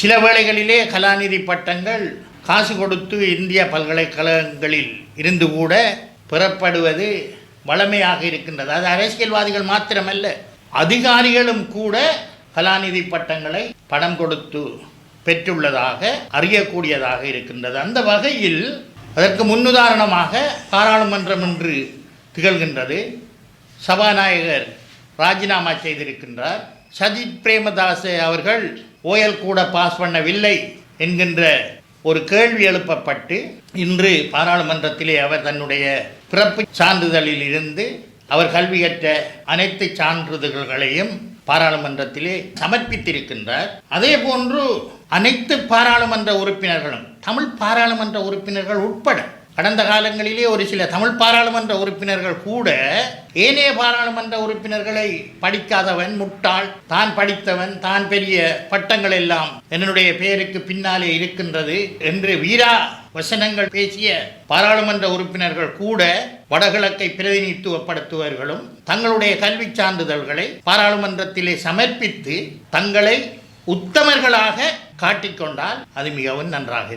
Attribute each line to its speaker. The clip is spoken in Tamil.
Speaker 1: சில வேளைகளிலே கலாநிதி பட்டங்கள் காசு கொடுத்து இந்திய பல்கலைக்கழகங்களில் இருந்து கூட பெறப்படுவது வளமையாக இருக்கின்றது. அது அரசியல்வாதிகள் மாத்திரமல்ல அதிகாரிகளும் கூட கலாநிதி பட்டங்களை பணம் கொடுத்து பெற்றுள்ளதாக அறியக்கூடியதாக இருக்கின்றது. அந்த வகையில் அதற்கு முன்னுதாரணமாக பாராளுமன்றம் என்று திகழ்கின்றது. சபாநாயகர் ராஜினாமா செய்திருக்கின்றார். சஜித் பிரேமதாசே அவர்கள் ஓயல் கூட பாஸ் பண்ணவில்லை என்கின்ற ஒரு கேள்வி எழுப்பப்பட்டு இன்று பாராளுமன்றத்திலே அவர் தன்னுடைய பிறப்பு சான்றிதழில் இருந்து அவர் கல்வி கற்ற அனைத்து சான்றிதழ்களையும் பாராளுமன்றத்திலே சமர்ப்பித்திருக்கின்றார். அதே போன்று அனைத்து பாராளுமன்ற உறுப்பினர்களும் தமிழ் பாராளுமன்ற உறுப்பினர்கள் உட்பட கடந்த காலங்களிலே ஒரு சில தமிழ் பாராளுமன்ற உறுப்பினர்கள் கூட ஏனைய பாராளுமன்ற உறுப்பினர்களை படிக்காதவன் முட்டாள் தான் படித்தவன் தான் பெரிய பட்டங்கள் எல்லாம் என்னுடைய பெயருக்கு பின்னாலே இருக்கின்றது என்று வீரா வசனங்கள் பேசிய பாராளுமன்ற உறுப்பினர்கள் கூட வடகிழக்கை பிரதிநிதித்துவப்படுத்துவர்களும் தங்களுடைய கல்வி சான்றிதழ்களை பாராளுமன்றத்திலே சமர்ப்பித்து தங்களை உத்தமர்களாக காட்டிக்கொண்டால் அது மிகவும் நன்றாக இருக்கும்.